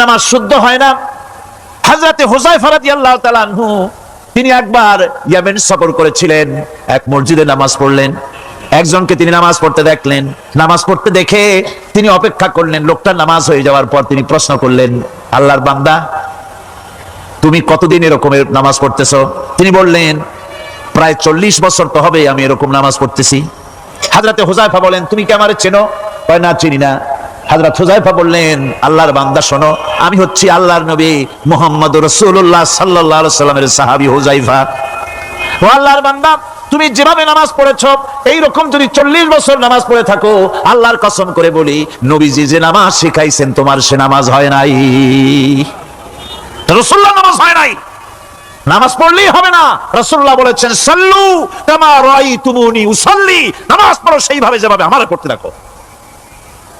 নামাজ শুদ্ধ হয় না। হাজরাতে হোসাই তাআলা আনহু, তিনি একবার ইয়ামেন সফর করেছিলেন, এক মসজিদে নামাজ পড়লেন। একজনকে তিনি নামাজ পড়তে দেখলেন। নামাজ পড়তে দেখে তিনি অপেক্ষা করলেন লোকটার নামাজ হয়ে যাওয়ার পর তিনি প্রশ্ন করলেন, আল্লাহর বান্দা, তুমি কতদিন এরকমের নামাজ পড়তেছো? তিনি বললেন, প্রায় চল্লিশ বছর তো হবে আমি এরকম নামাজ পড়তেছি। হাজরাতে হোজাইফা বলেন, তুমি কি আমার চেনো? না, চিনি না। হাজরাত হোজাইফা বললেন, আল্লাহর বান্দা, শোনো, আমি হচ্ছি আল্লাহর নবী মোহাম্মদ রসুল্লাহ সাল্লাহ সাল্লামের সাহাবি হোজাইফা ও আল্লাহর বান্দা, তুমি যেভাবে নামাজ পড়েছ এই রকম যদি চল্লিশ বছর নামাজ পড়ে থাকো, আল্লাহর কসম করে বলি, নবীজি যে নামাজ শিখাইছেন, তোমার সে নামাজ হয় নাই। রসুল্লাহ নামাজ হয় নাই। নামাজ পড়লেই হবে না। রসুল্লাহ বলেছেন, সাল্লু কামা রাই তুমুনি উসাল্লি। নামাজ পড়ো সেইভাবে, যেভাবে আমার করতে রাখো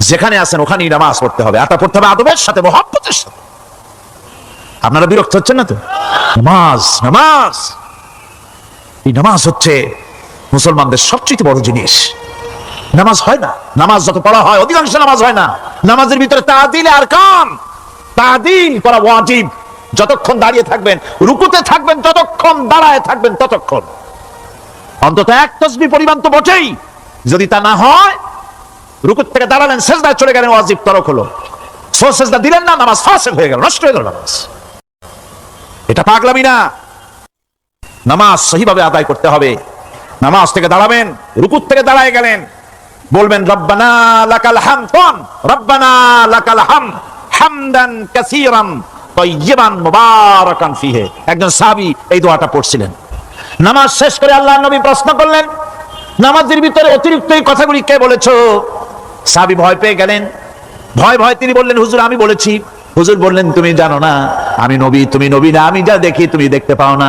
যেখানে আছেন ওখানেই নামাজ পড়তে হবে। আটা পড়তে হবে আদবের সাথে, মহাব্বতের সাথে। আপনারা বিরক্ত হচ্ছেন না তো? নামাজ নামাজ। এই নামাজ হচ্ছে মুসলমানদের সবচেয়ে বড় জিনিস। নামাজ হয় না। নামাজ যত পড়া হয়, অধিকাংশ নামাজ হয় না। নামাজের ভিতরে তাদিল আর কাম তাদিল করা ওয়াজিব। যতক্ষণ দাঁড়িয়ে থাকবেন, রুকুতে থাকবেন, যতক্ষণ দাঁড়ায় থাকবেন, ততক্ষণ। অন্তত এক তসবি পরিমাণ তো বটেই। যদি তা না হয় রুকুত থেকে দাঁড়ালেন, সেজদায় চলে গেলেন, ওয়াজিব তরক হলো। সো সেজদা দিলেন না, নামাজ ফাসেক হয়ে গেল, নষ্ট হয়ে গেল নামাজ। এটা পাগলামি না। নামাজ সহিভাবে আদায় করতে হবে। নামাজ থেকে দাঁড়াবেন রুকুত থেকে দাঁড়ায় গেলেন। বলবেন, রব্বানা লাকাল হামদ রব্বানা লাকাল হাম হামদান কাসীরান তাইয়িবান মুবারাকান ফিহে। একজন সাহাবী এই দোয়াটা পড়ছিলেন। নামাজ শেষ করে আল্লাহ নবী প্রশ্ন করলেন, নামাজের ভিতরে অতিরিক্ত এই কথাগুলি কে বলেছ? সাহাবী ভয় পেয়ে গেলেন। ভয় ভয় তিনি বললেন, হুজুর, আমি বলেছি। হুজুর বললেন, তুমি জানো না, আমি নবী, তুমি নবী না, আমি যা দেখি তুমি দেখতে পাও না।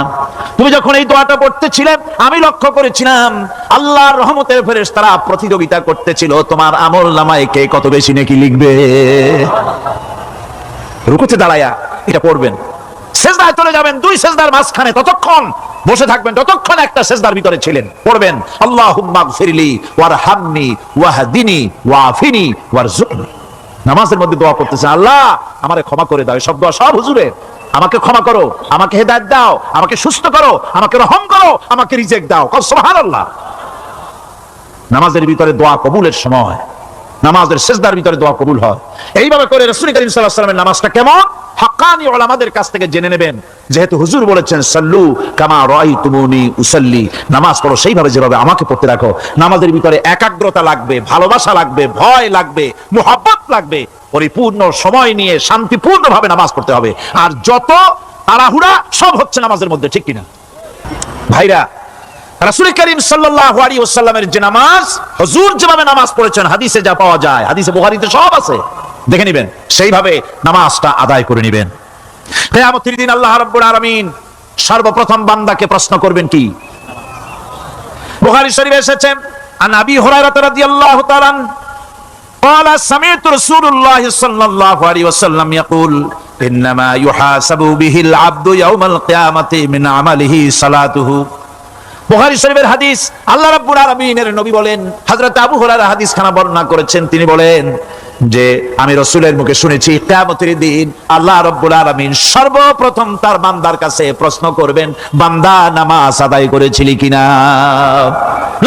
তুমি যখন এই দোয়াটা পড়তেছিলে, আমি লক্ষ্য করেছিলাম, আল্লাহর রহমতের ফেরেশ তারা প্রতিযোগিতা করতেছিল, তোমার আমল নামায় কে কত বেশি নাকি লিখবে? রুকুতে দাঁড়ায়া এটা পড়বেন। সেজদায় চলে যাবেন, দুই সেজদার মাঝখানে ততক্ষণ বসে থাকবেন ততক্ষণ একটা সেজদার ভিতরে ছিলেন, পড়বেন, আল্লাহুম্মা গফিরলি ওয়ারহামনি ওয়াহদিনি ওয়াফিনি ওয়ারজুকনি নামাজের মধ্যে দোয়া করতেছেন, আল্লাহ, আমারে ক্ষমা করে দাও সব দোয়া সব হুজুরের আমাকে ক্ষমা করো, আমাকে হেদায়েত দাও, আমাকে সুস্থ করো, আমাকে রহম করো, আমাকে রিজেক্ট দাও। সুবহানাল্লাহ। নামাজের ভিতরে দোয়া কবুলের সময়। নামাজের শেষদার ভিতরে দোয়া কবুল হয়। এইভাবে করে রসুল করিম সাল্লাহ নামাজটা কেমন? হাক্কানি ওলামাদের কাছ থেকে জেনে নেবেন। যেহেতু হুজুর বলেছেন, সাল্লু কামা তুমুনি উসাল্লি। নামাজ পড়ো সেইভাবে যেভাবে আমাকে পড়তে রাখো। নামাজের ভিতরে একাগ্রতা লাগবে, ভালোবাসা লাগবে, ভয় লাগবে, মোহাব্বত লাগবে। পরিপূর্ণ সময় নিয়ে শান্তিপূর্ণ ভাবে নামাজ পড়তে হবে। আর যত তাড়াহুড়া সব হচ্ছে নামাজের মধ্যে, ঠিক কিনা? ভাইরা রাসূল করিম সাল্লাল্লাহু আলাইহি ওয়াসাল্লামের যে নামাজ হুজুর যেভাবে নামাজ পড়েছেন হাদিসে যা পাওয়া যায় হাদিসে বুখারীতে সব আছে দেখে নেবেন সেইভাবে নামাজটা আদায় করে নেবেন কিয়ামতের দিন আল্লাহ রাব্বুল আলামিন সর্বপ্রথম বান্দাকে প্রশ্ন করবেন কি বুখারী শরীফে এসেছে আন আবি হুরায়রা রাদিয়াল্লাহু তাআলা قال سمعت رسول الله صلى الله عليه وسلم يقول انما يحاسب به العبد يوم القيامه من عمله صلاته বুখারী শরীফের হাদিস, আল্লাহ রাব্বুল আলামিনের নবী বলেন, হযরত আবু হুরায়রা হাদিস খানা বর্ণনা করেছেন, তিনি বলেন যে, আমি রসুলের মুখে শুনেছি, কিয়ামতের দিন আল্লাহ রাব্বুল আলামিন সর্বপ্রথম তার বান্দার কাছে প্রশ্ন করবেন, বান্দা নামাজ আদায় করেছিলি কিনা?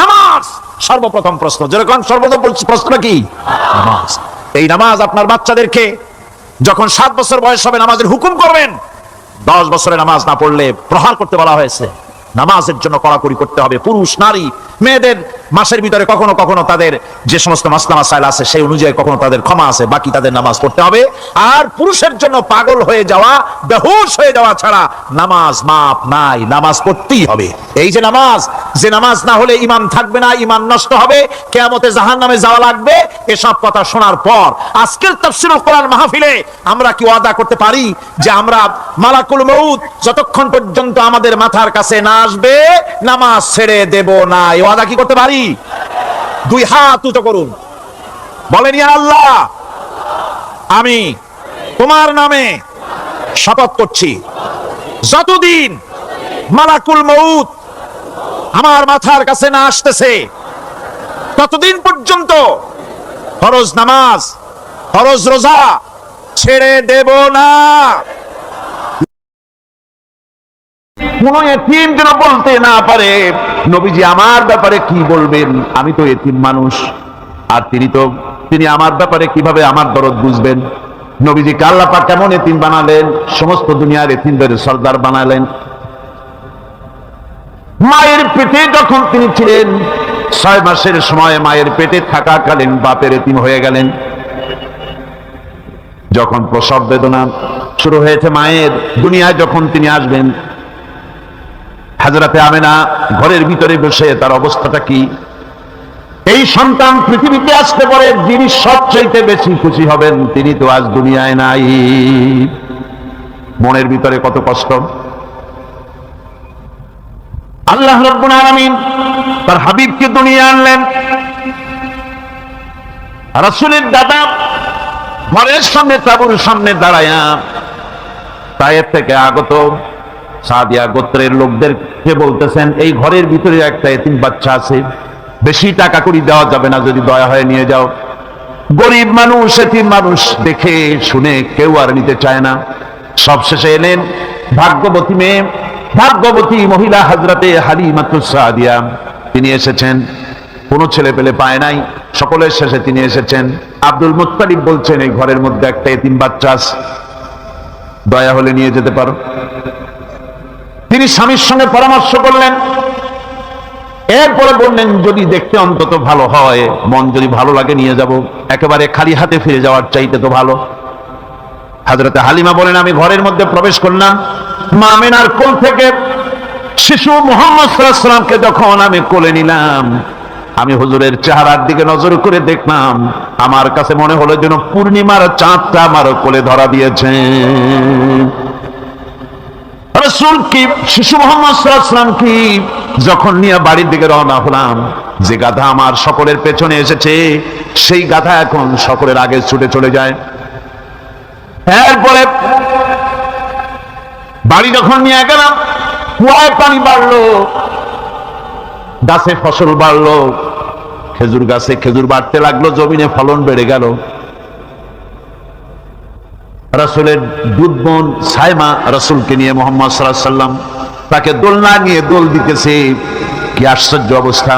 নামাজ! সর্বপ্রথম প্রশ্ন। যেরকম সর্বপ্রথম প্রশ্ন কি? নামাজ। এই নামাজ আপনার বাচ্চাদেরকে যখন সাত বছর বয়স হবে, নামাজের হুকুম করবেন, দশ বছরে নামাজ না পড়লে প্রহার করতে বলা হয়েছে। নামাজের জন্য কড়াকড়ি করতে হবে। পুরুষ নারী মেয়েদের মাসের ভিতরে কখনো কখনো তাদের যে সমস্ত মাসলা মাসাইল আছে, সেই অনুযায়ী কখনো তাদের ক্ষমা আছে, বাকি তাদের নামাজ পড়তে হবে। আর পুরুষের জন্য পাগল হয়ে যাওয়া, বেহুশ হয়ে যাওয়া ছাড়া নামাজ মাপ নাই, নামাজ পড়তেই হবে। এই যে নামাজ যে নামাজ না হলে ইমান থাকবে না, ইমান নষ্ট হবে, কেয়ামতে জাহান নামে যাওয়া লাগবে। এসব কথা শোনার পর আজকের তাফসিরুল কোরআন মাহফিলে আমরা কি ওয়াদা করতে পারি? যে আমরা মালাকুল মউত যতক্ষণ পর্যন্ত আমাদের মাথার কাছে না আসবে, নামাজ ছেড়ে দেব না। এই ওয়াদা কি করতে পারি? দুই হাত উঁচু করুন। বলেন, ইয়া আল্লাহ, আমি তোমার নামে শপথ করছি। যতদিন মালাকুল মউত আমার মাথার কাছে না আসতেছে, ততদিন পর্যন্ত ফরজ নামাজ, ফরজ রোজা ছেড়ে দেব না। কোন এতিম যেন বলতে না পারে। নবীজি আমার ব্যাপারে কি বলবেন? আমি তো এতিম মানুষ। আর তিনি তো, তিনি আমার ব্যাপারে কীভাবে আমার দরদ বুঝবেন? নবীজি আল্লাপা কেমন এতিম বানালেন? সমস্ত দুনিয়ার এতিমদের সর্দার বানালেন। মায়ের পেটে যখন তিনি ছিলেন, ছয় মাসের সময় মায়ের পেটে থাকাকালীন বাপের এতিম হয়ে গেলেন। যখন প্রসব বেদনা শুরু হয়েছে মায়ের, দুনিয়ায় যখন তিনি আসবেন হাজরাতে আমেনা ঘরের ভিতরে বসে তার অবস্থাটা কি? এই সন্তান পৃথিবীতে আসতে পারে, যিনি সবচাইতে বেশি খুশি হবেন, তিনি তো আজ দুনিয়ায় নাই। মনের ভিতরে কত কষ্ট? আল্লাহ রব্বুল তার হাবিবকে দুনিয়া আনলেন। রাসূলের দাদা ঘরের সামনে, তাবুর সামনে দাঁড়ায়া তায়ের থেকে আগত। সাদিয়া গোত্রের লোকদেরকে বলতেছেন, এই ঘরের ভিতরে একটা এতিম বাচ্চা আছে, বেশি টাকা করি দেওয়া যাবে না, যদি দয়া হয়ে নিয়ে যাও। গরিব মানুষ, এতিম মানুষ দেখে, শুনে কেউ আর নিতে চায় না। সব শেষে এলেন ভাগ্যবতী মেয়ে, ভাগ্যবতী মহিলা হাজরাতে হালিমাতুস সাদিয়া। তিনি এসেছেন। কোনো ছেলে পেলে পায় নাই। সকলের শেষে তিনি এসেছেন। আব্দুল মুত্তালিব বলছেন, এই ঘরের মধ্যে একটা এতিম বাচ্চা আছে। দয়া হলে নিয়ে যেতে পারো। তিনি স্বামীর সঙ্গে পরামর্শ করলেন। এরপরে বললেন, যদি দেখতে অন্তত ভালো হয়, মন যদি ভালো লাগে নিয়ে যাব। একেবারে খালি হাতে ফিরে যাওয়ার চাইতে তো ভালো। হাজরতে হালিমা বলেন, আমি ঘরের মধ্যে প্রবেশ করলাম। মা মেনার কোল থেকে শিশু মোহাম্মদ সাল্লামকে যখন আমি কোলে নিলাম, আমি হুজুরের চেহারার দিকে নজর করে দেখলাম, আমার কাছে মনে হলো যেন পূর্ণিমার চাঁদটা আমার কোলে ধরা দিয়েছে। রসুল কি? শিশু মোহাম্মদ কি? যখন নিয়ে বাড়ির দিকে রওনা হলাম, যে গাধা আমার সকলের পেছনে এসেছে, সেই গাধা এখন সকলের আগে ছুটে চলে যায়। এরপরে বাড়ি যখন নিয়ে গেলাম, কুয়ায় পানি বাড়লো, গাছে ফসল বাড়লো, খেজুর গাছে খেজুর বাড়তে লাগল, জমিনে ফলন বেড়ে গেল। রাসুলের দুধবন সাইমা রাসুলকে নিয়ে মোহাম্মদ সাল্লাহ সাল্লাম তাকে দোলনা নিয়ে দোল দিতেছে। কি আশ্চর্য অবস্থা।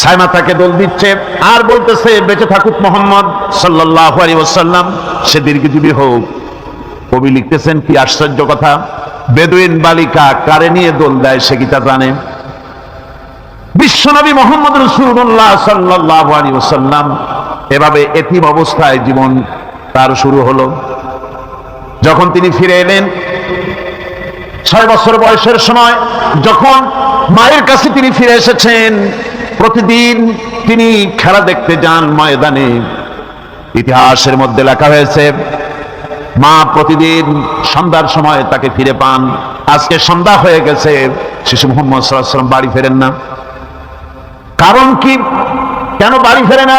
সাইমা তাকে দোল দিচ্ছে আর বলতেছে, বেঁচে থাকুক মোহাম্মদ সাল্লাহ আলী ওসাল্লাম সে দীর্ঘজীবী হোক। কবি লিখতেছেন, কি আশ্চর্য কথা। বেদুইন বালিকা কারে নিয়ে দোল দেয়, সে গীতা জানে? বিশ্বনবী মোহাম্মদ রসুল্লাহ সাল্লাহ আলী ওসাল্লাম এভাবে এতিম অবস্থায় জীবন তার শুরু হলো। যখন তিনি ফিরে এলেন, ছয় বছর বয়সের সময়, যখন মায়ের কাছে তিনি ফিরে এসেছেন, প্রতিদিন তিনি খেলা দেখতে যান ময়দানে। ইতিহাসের মধ্যে লেখা হয়েছে, মা প্রতিদিন সন্ধ্যার সময় তাকে ফিরে পান। আজকে সন্ধ্যা হয়ে গেছে, শিশু মোহাম্মদ সাল্লাম বাড়ি ফেরেন না। কারণ কি? কেন বাড়ি ফেরে না?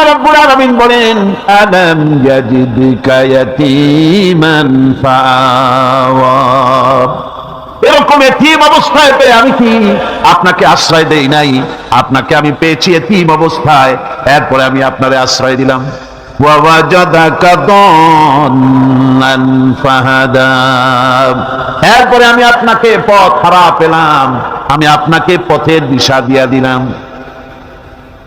আল্লাহ আলামিন বলেন, আলাম ইয়াজিদকা ইয়াতীমান এরকম এতিম অবস্থায় পেয়ে আমি কি আপনাকে আশ্রয় দেই নাই? আপনাকে আমি পেয়েছি এতিম অবস্থায়, এরপরে আমি আপনারে আশ্রয় দিলাম। এরপরে আমি আপনাকে পথ হারা পেলাম, আমি আপনাকে পথের দিশা দিয়া দিলাম।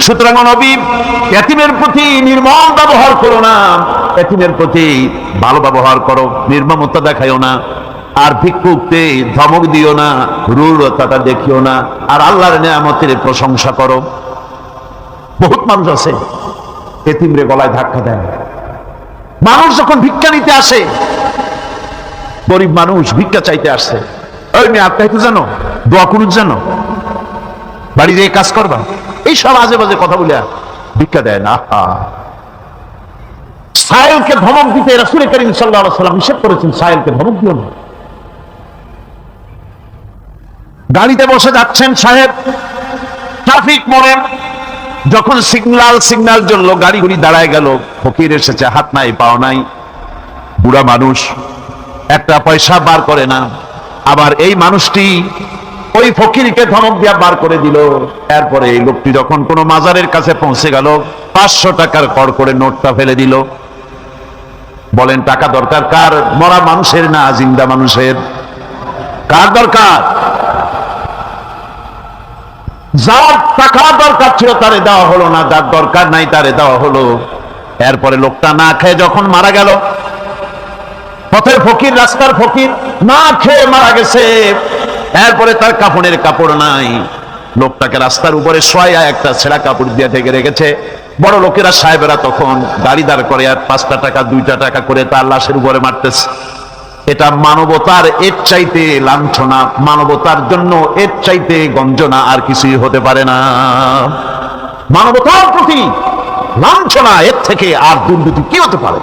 সুতরাং নবী, এতিমের প্রতি নির্মম ব্যবহার করো না। এতিমের প্রতি ভালো ব্যবহার করো, নির্মমতা দেখাইও না। আর ভিক্ষুকতে ধমক দিও না, রূঢ়তাটা দেখিও না। আর আল্লাহর প্রশংসা করো। বহুত মানুষ আছে, এতিমরে গলায় ধাক্কা দেয়। মানুষ যখন ভিক্ষা নিতে আসে, গরিব মানুষ ভিক্ষা চাইতে আসছে ওই মেয়ে একটু জানো, দোয়া করুন জানো, বাড়ি যেয়ে কাজ করবা? এই সব আজে বাজে কথা বলে ভিক্ষা দেয় না। সাহেলকে ধমক দিতে রাসুল করিম সাল্লাহ সাল্লাম নিষেধ করেছেন সাহেলকে ধমক দিও না। গাড়িতে বসে যাচ্ছেন সাহেব, ট্রাফিক মোড়ে। যখন সিগনাল সিগনাল জ্বললো গাড়ি গুড়ি দাঁড়ায় গেল। ফকির এসেছে, হাত নাই, পাও নাই। বুড়া মানুষ, একটা পয়সা বার করে না। আবার এই মানুষটি ওই ফকিরকে ধমক দিয়া বার করে দিল। এরপরে এই লোকটি যখন কোনো মাজারের কাছে পৌঁছে গেল, পাঁচশো টাকার কর করে নোটটা ফেলে দিল। বলেন, টাকা দরকার কার? মরা মানুষের না জিন্দা মানুষের? কার দরকার? যার টাকা দরকার ছিল তারে দেওয়া হলো না, যার দরকার নাই তারে দেওয়া হলো। এরপরে লোকটা না খেয়ে যখন মারা গেল, পথের ফকির, রাস্তার ফকির, না খেয়ে মারা গেছে। এরপরে তার কাপড়ের কাপড় নাই। লোকটাকে রাস্তার উপরে শোয়া একটা ছেঁড়া কাপড় দিয়ে ঢেকে রেখেছে। বড় লোকেরা, সাহেবেরা তখন গাড়ি দাঁড় করে আর পাঁচটা টাকা, দুইটা টাকা করে তার লাশের উপরে মারতেছে। এটা মানবতার এর চাইতে লাঞ্ছনা, মানবতার জন্য এর চাইতে গঞ্জনা আর কিছুই হতে পারে না। মানবতার প্রতি লাঞ্ছনা এর থেকে আর দুর্নীতি কি হতে পারে?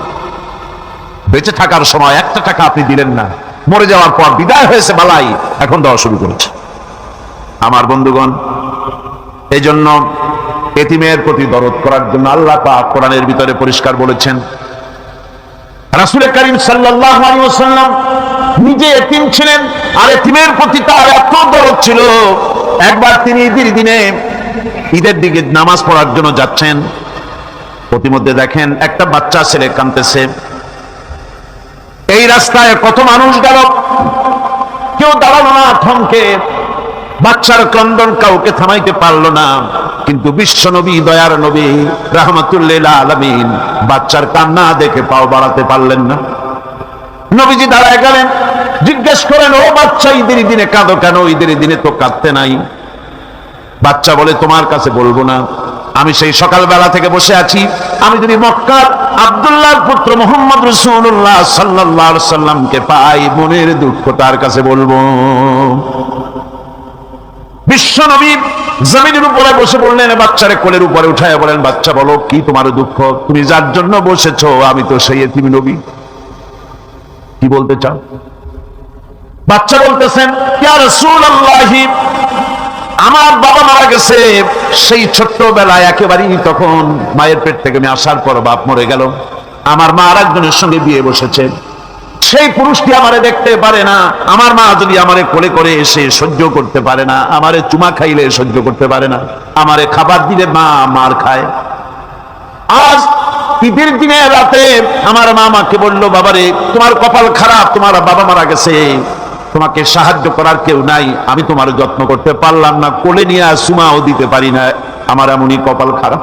বেঁচে থাকার সময় একটা টাকা আপনি দিলেন না। মরে যাওয়ার পর বিদায় হয়েছে বালাই, এখন দেওয়া শুরু করেছে। আমার বন্ধুগণ এই জন্য এতিমের প্রতি দরদ করার জন্য আল্লাহ পাক কোরআনের ভিতরে পরিষ্কার বলেছেন, রাসুল করিম সাল্লাম নিজে এতিম ছিলেন, আর এতিমের প্রতি তার এত দরদ ছিল, একবার তিনি ঈদের দিনে ঈদের দিকে নামাজ পড়ার জন্য যাচ্ছেন, প্রতিমধ্যে দেখেন একটা বাচ্চা ছেলে কানতেছে এই রাস্তায় কত মানুষ গেল? কেউ দাঁড়াল না থমকে। বাচ্চার ক্রন্দন কাউকে থামাইতে পারল না। কিন্তু বিশ্ব নবী দয়ার নবী, রাহমাতুল্লিল আলমিন বাচ্চার কান্না দেখে পাও বাড়াতে পারলেন না। নবীজি দাঁড়ায় গেলেন, জিজ্ঞেস করেন ও বাচ্চা, ঈদের দিনে কাঁদো কেন? ঈদের দিনে তো কাঁদতে নাই। বাচ্চা বলে, তোমার কাছে বলব না। আমি সেই সকালবেলা থেকে বসে আছি। আমি যদি মক্কার আব্দুল্লাহর পুত্র মোহাম্মদ রসুল্লাহ সাল্লাহ সাল্লামকে পাই, মনের দুঃখ তার কাছে বলব। বিশ্ব নবী জমিনের উপরে বসে বললেন বাচ্চারে কোলের উপরে উঠায় বলেন, বাচ্চা বলো, কি তোমার দুঃখ? তুমি যার জন্য বসেছো, আমি তো সেই তুমি নবী। কি বলতে চাও? বাচ্চা বলতেছেন আমার বাবা মারা গেছে, সেই ছোট্টবেলায় একেবারেই তখন মায়ের পেট থেকে আমি আসার পর বাপ মরে গেল। আমার মা আর একজনের সঙ্গে বিয়ে বসেছে। সেই পুরুষটি আমারে দেখতে পারে না। আমার মা যদি আমারে কোলে করে এসে সহ্য করতে পারে না, আমারে চুমা খাইলে সহ্য করতে পারে না, আমারে খাবার দিলে মা মার খায়। আজ ঈদের দিনে রাতে আমার মা আমাকে বলল, বাবারে, তোমার কপাল খারাপ, তোমার বাবা মারা গেছে। তোমাকে সাহায্য করার কেউ নাই, আমি তোমার যত্ন করতে পারলাম না, কোলে নিয়ে সুমাও দিতে পারি না, আমার এমনই কপাল খারাপ।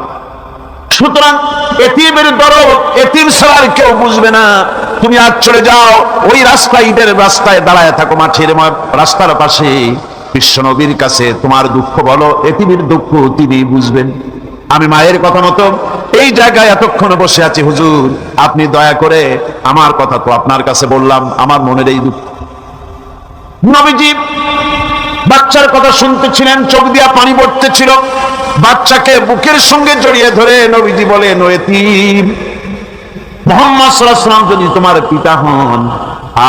আমি মায়ের কথা মতো এই জায়গায় এতক্ষণ বসে আছি, হুজুর। আপনি দয়া করে আমার কথা তো আপনার কাছে বললাম, আমার মনের এই দুঃখ নবীজি বাচ্চার কথা শুনতেছিলেন, চোখ দিয়া পানি পড়তেছিল। বাচ্চাকে বুকের সঙ্গে জড়িয়ে ধরে নবীজি মোহাম্মদ যদি তোমার পিতা হন,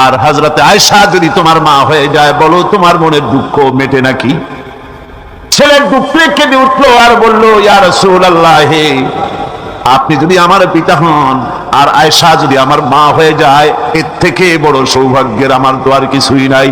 আর হাজরতে আয়সা যদি তোমার মা হয়ে যায়, বলো তোমার মনের দুঃখ মেটে নাকি? ছেলের দুঃখে কেঁদে উঠল আর বলল, ইয়া রসুল আল্লাহ আপনি যদি আমার পিতা হন, আর আয়সা যদি আমার মা হয়ে যায়, এর থেকে বড় সৌভাগ্যের আমার তো আর কিছুই নাই।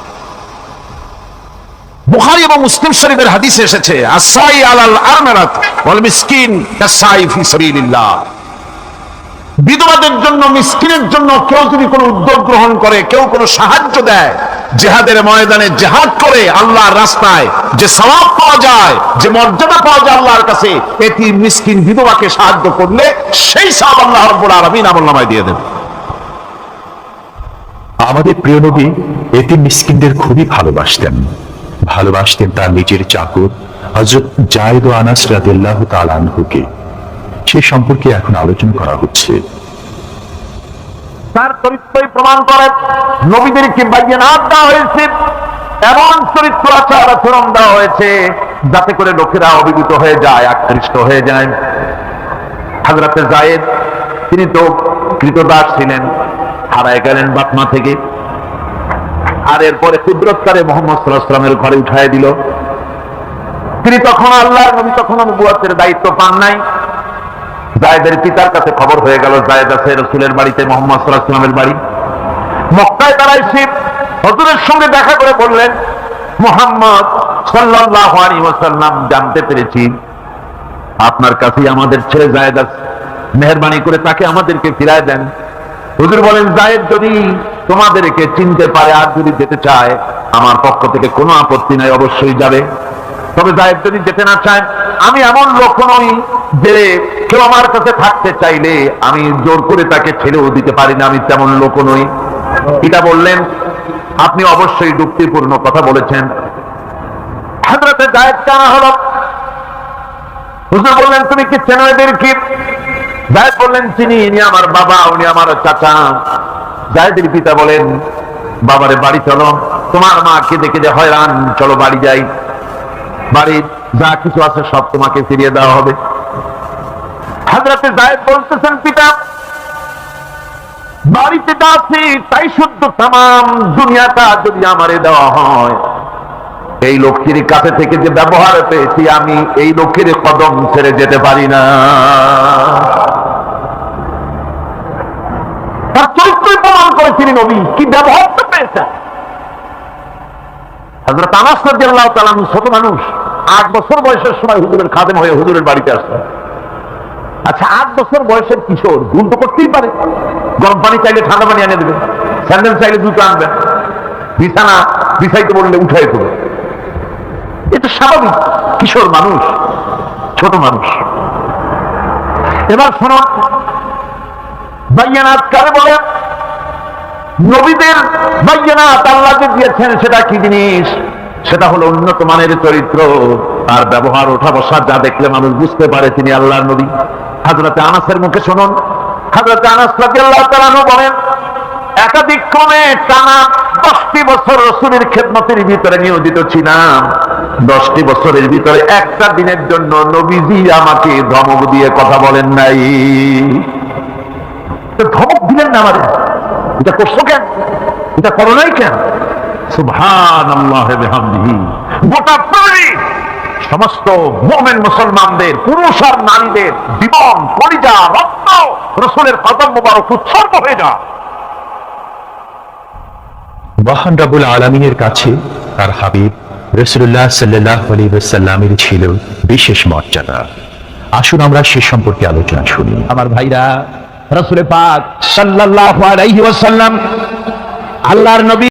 বুখারী এবং মুসলিম শরীফের হাদিসে এসেছে আসাই আলাল আরমারাত ওয়াল মিসকিন কাসাই ফি সাবিলিল্লাহ। বিধবাদের জন্য, মিসকিনের জন্য কেউ যদি কোনো উদ্যোগ গ্রহণ করে, কেউ কোনো সাহায্য দেয়, জেহাদের ময়দানে জেহাদ করে আল্লাহর রাস্তায় যে সওয়াব পাওয়া যায়, যে মর্যাদা পাওয়া যায় আল্লাহর কাছে, এটি মিসকিন বিধবাকে সাহায্য করলে সেই সব আল্লাহ রব্বুল আলামিন আমলনামায় দিয়ে দেবে। আমাদের প্রিয় নবী এটি মিসকিনদের খুবই ভালোবাসতেন। ভালোবাসতেন তার নিজের চাকর হজরত জায়দ আনাস রাদিল্লাহ তালানহুকে সে সম্পর্কে এখন আলোচনা করা হচ্ছে। তার চরিত্রই প্রমাণ করে নবীদেরকে বাইয়ানাত দেওয়া হয়েছে, এমন চরিত্র আচার আচরণ দেওয়া হয়েছে, যাতে করে লোকেরা অভিভূত হয়ে যায়, আকৃষ্ট হয়ে যায়। হাজরাতে জায়েদ তিনি তো কৃতদাস ছিলেন, হারায় গেলেন বাপমা থেকে। আর এরপরে কুদরতকারে মোহাম্মদ সাল্লাহামের ঘরে উঠায় দিল। তিনি তখন আল্লাহ নবী তখন নবুয়াতের দায়িত্ব পান নাই। জায়দের পিতার কাছে খবর হয়ে গেল, জায়দ আছে রসুলের বাড়িতে, মোহাম্মদ সাল্লাহ সাল্লামের বাড়ি। মক্কায় তারা এসে হজুরের সঙ্গে দেখা করে বললেন, মোহাম্মদ আলাইহি ওয়াসাল্লাম, জানতে পেরেছি, আপনার কাছেই আমাদের ছেলে জায়েদ আছে। মেহরবানি করে তাকে আমাদেরকে ফিরায় দেন। হুজুর বলেন, জায়েদ যদি তোমাদেরকে চিনতে পারে আর যদি যেতে চায়, আমার পক্ষ থেকে কোনো আপত্তি নাই, অবশ্যই যাবে। তবে জায়েদ যদি যেতে না চায়, আমি এমন লোক নই যে কেউ আমার কাছে থাকতে চাইলে আমি জোর করে তাকে ছেড়েও দিতে পারি না, আমি তেমন লোক নই। এটা বললেন, আপনি অবশ্যই যুক্তিপূর্ণ কথা বলেছেন। হাজরতে জায়েদ জানা হলো। হুজুর বললেন, তুমি কি চেনো এদেরকে? জায়েদ বললেন, চিনি, ইনি আমার বাবা, উনি আমার চাচা। জায়েদের পিতা বলেন, বাবারে, বাড়ি চলো। তোমার মা কেঁদে কেঁদে হয়রান। চলো, বাড়ি যাই। বাড়ির যা কিছু আছে সব তোমাকে ফিরিয়ে দেওয়া হবে। হাজরাতে জায়েদ বলতেছেন, পিতা, বাড়িতে যা আছে তাই শুদ্ধ তাম দুনিয়াটা যদি আমারে দেওয়া হয়, এই লোকটির কাছে থেকে যে ব্যবহার পেয়েছি, আমি এই লোকের কদম ছেড়ে যেতে পারি না তার চরিত্রই প্রমাণ করেছিলেন নবী। কি ব্যবহারটা পেয়েছেন? হযরত আনাস তাআলা ছোট মানুষ। আট বছর বয়সের সময় হুজুরের খাদেম হয়ে হুজুরের বাড়িতে আসলেন আচ্ছা আট বছর বয়সের কিশোর, ভুল তো করতেই পারে। গরম পানি চাইলে ঠান্ডা পানি এনে দেবে, স্যান্ডেল চাইলে দুটো আনবে, বিছানা বিছাইতে বললে উঠাই দেবে। এটা স্বাভাবিক, কিশোর মানুষ, ছোট মানুষ। এবার শোনো বাইয়ানাত কারে বলে? নবীদের বাইয়ানাত আল্লাহ যে দিয়েছেন, সেটা কি জিনিস? সেটা হলো উন্নত মানের চরিত্র। ব্যবহার ওঠা বসা যা দেখলে মানুষ বুঝতে পারে তিনি আল্লাহর নবী। আনাসের মুখে শুনুন। আনাস বলেন, একাধিক ক্রমে টানা দশটি বছর রসুলের খেদমতের ভিতরে নিয়োজিত ছিলাম। দশটি বছরের ভিতরে একটা দিনের জন্য নবীজি আমাকে ধমক দিয়ে কথা বলেন নাই। তো ধমক দিলেন না আমাদের। এটা করছ কেন? এটা করো নাই কেন গোটা সমস্ত মোমেন মুসলমানদের পুরুষ আর নারীদের জীবন কলিজা রক্ত রসুলের কদম মোবারক উৎসর্গ হয়ে যা মহান রাবুল আলমিনের কাছে তার হাবিব রসুল্লাহ সাল্লাহ আলিবাসাল্লামের ছিল বিশেষ মর্যাদা। আসুন আমরা সে সম্পর্কে আলোচনা শুনি। আমার ভাইরা রসুলের পাক সাল্লাহ আলাইহি ওয়াসাল্লাম আল্লাহর নবী